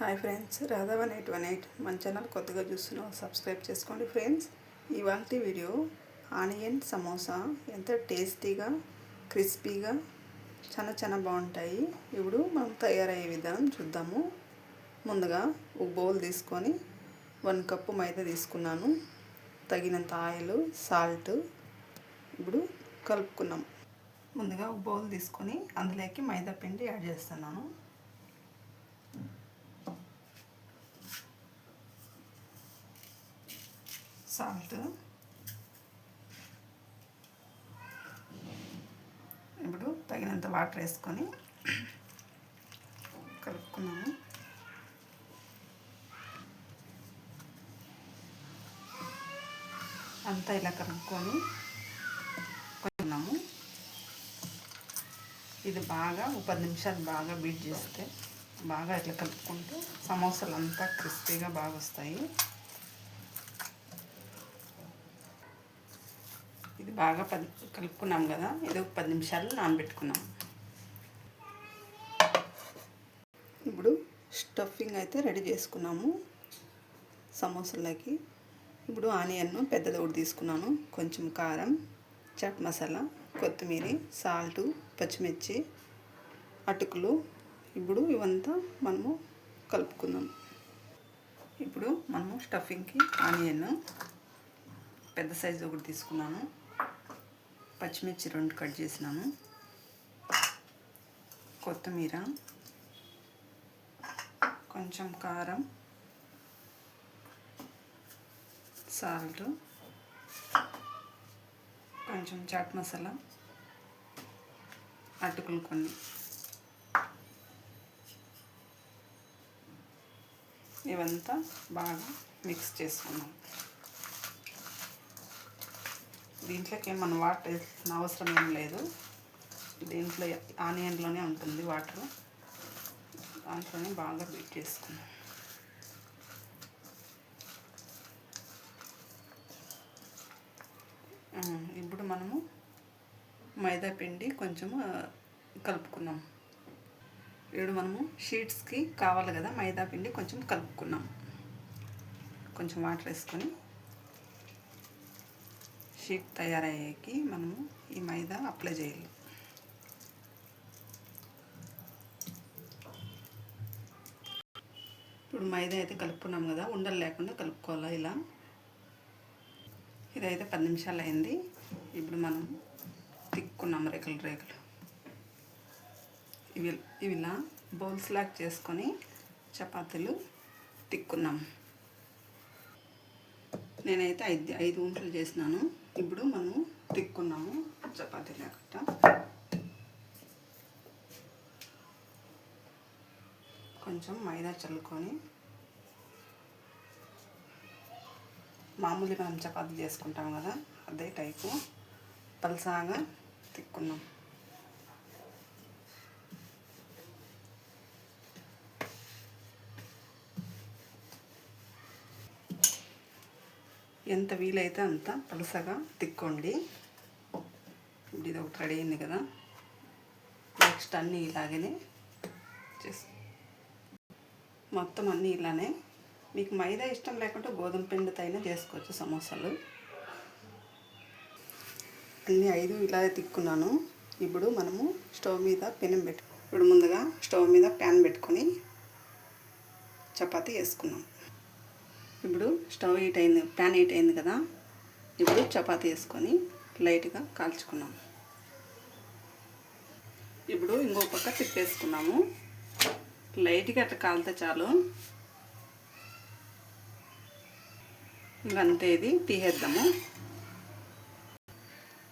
Hi friends Radha one eight one eight. మన channel కొత్తగా చూస్తున్నాం సబ్స్క్రైబ్ చేసుకోండి ఫ్రెండ్స్. ఇవాళ వీడియో ఆనియన్ సమోసా ఎంత టేస్టీగా క్రిస్పీగా చాలా చాలా బాగుంటాయి. ఇప్పుడు మనం తయారయ్యే విధానం చూద్దాము. ముందుగా ఒక బౌల్ తీసుకొని వన్ కప్పు మైదా తీసుకున్నాను. తగినంత ఆయిల్ సాల్ట్ ఇప్పుడు కలుపుకున్నాం. ముందుగా ఒక బౌల్ తీసుకొని అందులోకి మైదా పిండి యాడ్ చేస్తున్నాను. సాల్ట్ ఇప్పుడు తగినంత వాటర్ వేసుకొని కలుపుకున్నాము అంతా ఇలా కలుపుకొని కొన్నాము ఇది బాగా ఒక పది నిమిషాలు బాగా బీట్ చేస్తే బాగా ఇట్లా కలుపుకుంటూ సమోసాలు అంతా క్రిస్పీగా బాగా వస్తాయి బాగా పది కలుపుకున్నాం కదా ఇది ఒక పది నిమిషాలు నానబెట్టుకున్నాం. ఇప్పుడు స్టఫింగ్ అయితే రెడీ చేసుకున్నాము సమోసాలకి. ఇప్పుడు ఆనియన్ పెద్దది ఒకటి తీసుకున్నాను. కొంచెం కారం చాట్ మసాలా కొత్తిమీర సాల్టు పచ్చిమిర్చి అటుకులు. ఇప్పుడు ఇవంతా మనము కలుపుకుందాం. ఇప్పుడు మనము స్టఫింగ్కి ఆనియన్ పెద్ద సైజు ఒకటి తీసుకున్నాను. పచ్చిమిర్చి రెండు కట్ చేసినాము. కొత్తిమీర కొంచెం కారం సాల్ట్ కొంచెం చాట్ మసాలా అటుకులు కొన్ని. ఇవంతా బాగా మిక్స్ చేసుకున్నాం. దీంట్లోకి మనం వాటర్ వేసిన అవసరం ఏం లేదు. దీంట్లో ఆనియన్లోనే ఉంటుంది వాటర్. దాంట్లోనే బాగా బీట్ చేసుకున్నాం ఇప్పుడు మనము మైదా పిండి కొంచెము కలుపుకున్నాం. ఇప్పుడు మనము షీట్స్కి కావాలి కదా మైదా పిండి కొంచెం కలుపుకున్నాం. కొంచెం వాటర్ వేసుకొని షీట్ తయారయ్యేకి మనము ఈ మైదా అప్లై చేయాలి. ఇప్పుడు మైదా అయితే కలుపుకున్నాం కదా ఉండలు లేకుండా కలుపుకోవాలి ఇలా? ఇదైతే పది నిమిషాలు అయింది. ఇప్పుడు మనం తిక్కున్నాం రేకులు రేకులు. ఇవి ఇవి ఇలా బౌల్స్ లాక్ చేసుకొని చపాతీలు తిక్కున్నాం. నేనైతే ఐదు ఐదు ఉంటలు చేసినాను. ఇప్పుడు మనము తిక్కున్నాము. చపాతీ లేకుండా. కొంచెం మైదా చల్లుకొని మామూలుగా మనం చపాతీ చేసుకుంటాం కదా అదే టైపు పలసాగా తిక్కున్నాం. ఎంత వీలైతే అంత పలుసగా తిక్కోండి. ఇప్పుడు ఇది ఒకటి రెడీ అయింది కదా. నెక్స్ట్ అన్నీ ఇలాగనే చేసి మొత్తం అన్నీ ఇలానే. మీకు మైదా ఇష్టం లేకుండా గోధుమ పిండితో అయినా చేసుకోవచ్చు సమోసాలు. అన్నీ ఐదు ఇలా తిక్కున్నాను. ఇప్పుడు మనము స్టవ్ మీద పెనం పెట్టు ఇప్పుడు ముందుగా స్టవ్ మీద ప్యాన్ పెట్టుకొని చపాతీ వేసుకున్నాం ఇప్పుడు స్టవ్ హీట్ అయింది ప్యాన్ హీట్ అయింది కదా. ఇప్పుడు చపాతీ వేసుకొని లైట్గా కాల్చుకున్నాం. ఇప్పుడు ఇంకో పక్క తిప్పేసుకున్నాము. లైట్గా అట్లా కాలితే చాలు. ఇంకంతే ఇది తీసేద్దాము.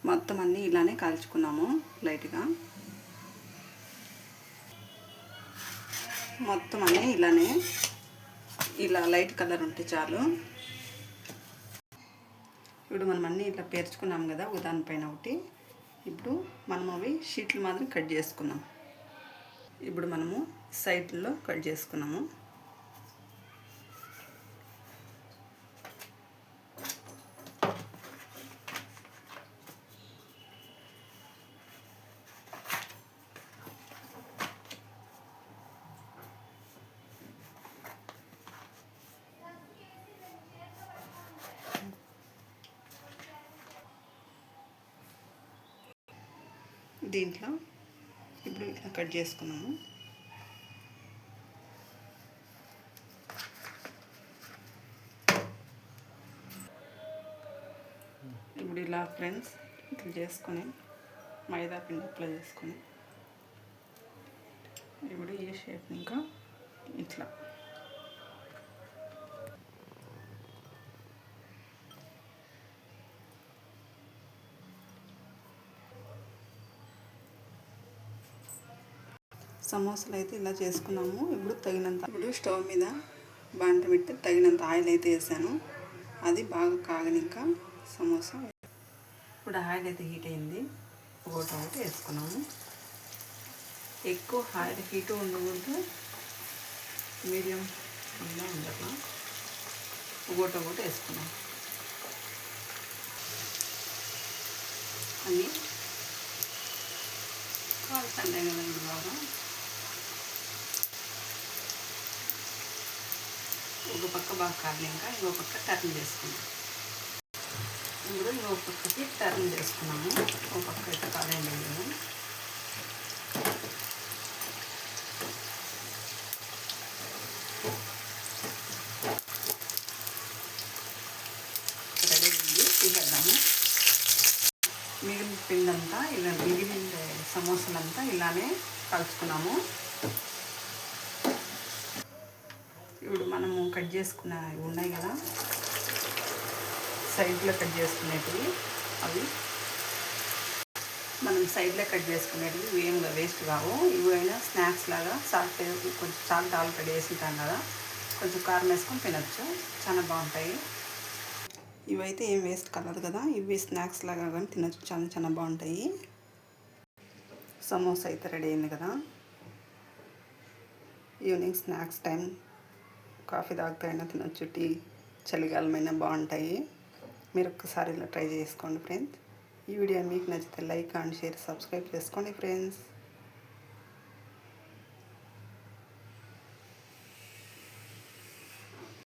మొత్తం అన్నీ ఇలానే కాల్చుకున్నాము లైట్గా. మొత్తం అన్నీ ఇలానే ఇలా లైట్ కలర్ ఉంటే చాలు. ఇప్పుడు మనం అన్నీ ఇట్లా పేర్చుకున్నాం కదా ఉదాహరణ పైన ఒకటి. ఇప్పుడు మనం అవి షీట్లు మాత్రం కట్ చేసుకున్నాం. ఇప్పుడు మనము సైడ్లో కట్ చేసుకున్నాము. దీంట్లో ఇప్పుడు ఇలా కట్ చేసుకున్నాము. ఇప్పుడు ఇలా ఫ్రెండ్స్ ఇట్లా చేసుకొని మైదా పిండి అప్లై చేసుకొని ఇప్పుడు ఈ షేప్ ఇంకా ఇట్లా సమోసాలు అయితే ఇలా చేసుకున్నాము. ఇప్పుడు తగినంత ఇప్పుడు స్టవ్ మీద బాంట పెట్టి తగినంత ఆయిల్ అయితే వేసాను. అది బాగా కాగనిక సమోసా. ఇప్పుడు ఆయిల్ అయితే హీట్ అయింది. ఒకటి ఒకటి వేసుకున్నాము. ఎక్కువ ఆయిల్ హీట్ ఉండకూడదు. మీడియం ఉందా ఉండదు ఒకటి ఒకటి వేసుకున్నాం అని కాలుతాయి కదా ఇది బాగా. ఒక పక్క బాగా కాలినాక ఇంకో పక్క టర్న్ చేసుకున్నాం ఇప్పుడు ఇంకో పక్కకి టర్న్ చేసుకున్నాము. ఒక పక్క అయితే కాలేండి రెడీ తీసేద్దాము. మిగిలిన పిండంతా ఇలా మిగిలిన సమోసాలంతా ఇలానే కలుసుకున్నాము ఇప్పుడు మనము కట్ చేసుకున్న ఉన్నాయి కదా. సైడ్లో కట్ చేసుకునేటివి అవి. మనం సైడ్లో కట్ చేసుకునేటివి ఏం వేస్ట్ కావు. ఇవి అయినా స్నాక్స్ లాగా సాల్ట్ కొంచెం సాల్ట్ ఆల్రెడీ వేసింటాం కదా. కొంచెం కారం వేసుకొని తినచ్చు. చాలా బాగుంటాయి. ఇవైతే ఏం వేస్ట్ కలర్ కదా. ఇవి స్నాక్స్ లాగా కానీ తినచ్చు. చాలా చాలా బాగుంటాయి. సమోసా అయితే రెడీ అయింది కదా. Evening snacks time. కాఫీ తాగుతాయినా తినొచ్చు టీ చలికాలమైనా బాగుంటాయి. మీరు ఒక్కసారి ఇలా ట్రై చేసుకోండి ఫ్రెండ్స్. ఈ వీడియో మీకు నచ్చితే లైక్ అండ్ షేర్ సబ్స్క్రైబ్ చేసుకోండి ఫ్రెండ్స్.